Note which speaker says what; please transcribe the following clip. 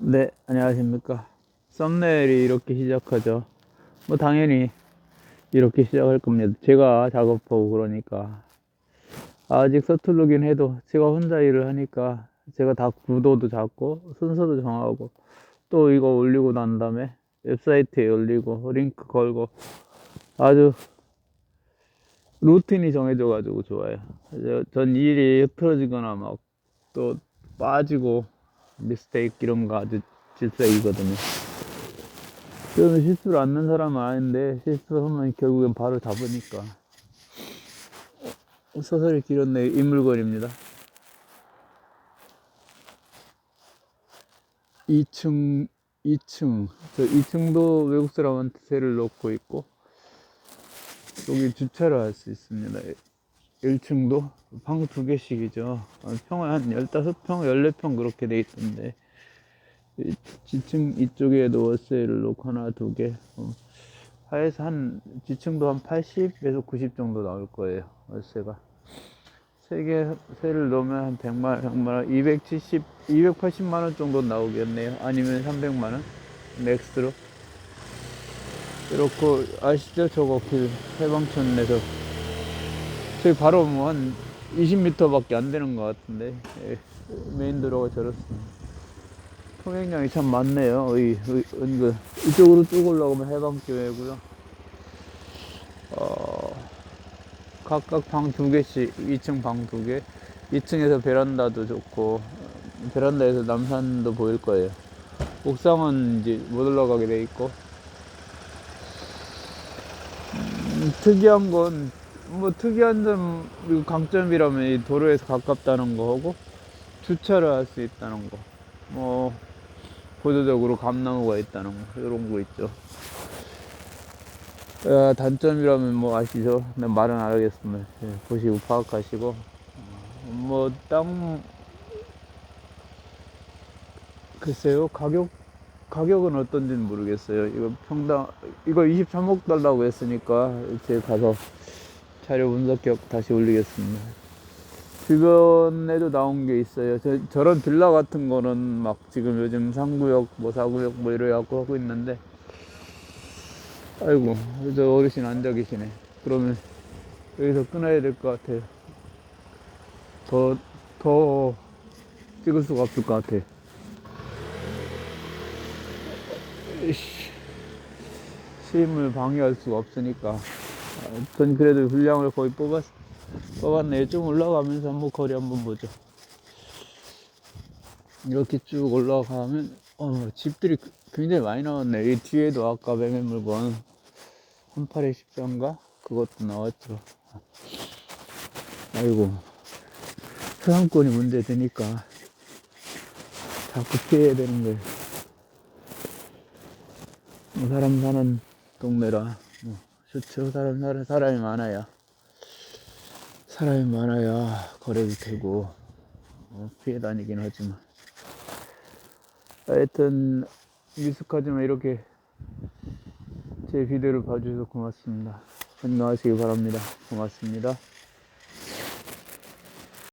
Speaker 1: 네, 안녕하십니까. 썸네일이 이렇게 시작하죠. 뭐, 당연히 이렇게 시작할 겁니다. 제가 작업하고 그러니까. 아직 서툴르긴 해도 제가 혼자 일을 하니까 제가 다 구도도 잡고 순서도 정하고 또 이거 올리고 난 다음에 웹사이트에 올리고 링크 걸고 아주 루틴이 정해져 가지고 좋아요. 저- 전 일이 흐트러지거나 막 또 빠지고 미스테이크 이런 거 아주 질색이거든요. 저는 실수를 않는 사람은 아닌데 실수하면 결국엔 바로 잡으니까 어, 서서히 길었네 인물거리입니다. 2층 2층 저 2층도 외국 사람한테 세를 놓고 있고 여기 주차를 할 수 있습니다. 1층도 방 두 개씩이죠. 어, 평에 한 15평, 14평 그렇게 돼 있던데. 이 지층 이쪽에도 월세를 놓고 하나, 두 개. 어, 하에서 한, 지층도 한 80에서 90 정도 나올 거예요. 월세가. 세 개, 세를 넣으면 한 100만, 100만 원, 270, 280만 원 정도 나오겠네요. 아니면 300만 원. 넥스트로. 이렇게, 아시죠? 저거 길, 해방촌에서 저기 바로 뭐 한 20m밖에 안 되는 것 같은데 예, 메인 도로가 저렇습니다. 통행량이 참 많네요. 이, 이, 은근 이쪽으로 쭉 올라가면 해방교회고요. 어, 각각 방 두 개씩 2층 방 두 개. 2층에서 베란다도 좋고 어, 베란다에서 남산도 보일 거예요. 옥상은 이제 못 올라가게 돼 있고 음, 특이한 건 뭐 특이한 점 그리고 강점이라면 이 도로에서 가깝다는 거하고 주차를 할 수 있다는 거. 뭐 보조적으로 감나무가 있다는 거 이런 거 있죠. 아, 단점이라면 뭐 아시죠? 네, 말은 안 하겠습니다. 예, 보시고 파악하시고 어, 뭐땅 글쎄요 가격 가격은 어떤지는 모르겠어요. 이거 평당 이거 23억 달라고 했으니까 이제 가서 자료 분석격 다시 올리겠습니다. 주변에도 나온 게 있어요. 저, 저런 빌라 같은 거는 막 지금 요즘 3구역, 뭐 4구역 뭐 이래갖고 하고 있는데, 아이고, 저 어르신 앉아 계시네. 그러면 여기서 끊어야 될 것 같아요. 더, 더 찍을 수가 없을 것 같아요. 시임을 방해할 수가 없으니까. 아, 전 그래도 분량을 거의 뽑았, 뽑았네요. 좀 올라가면서 한번 거리 한번 보죠. 이렇게 쭉 올라가면, 어, 집들이 굉장히 많이 나왔네. 이 뒤에도 아까 매매 물건, 한 팔에 십자인가? 그것도 나왔죠. 아이고, 소상권이 문제 되니까, 자꾸 피해야 되는 거예요. 뭐 사람 사는 동네라, 뭐, 좋죠. 사람, 사람, 사람이 많아야. 사람이 많아야 거래도 되고, 어, 피해 다니긴 하지만. 하여튼, 미숙하지만 이렇게 제 비디오를 봐주셔서 고맙습니다. 건강하시기 바랍니다. 고맙습니다.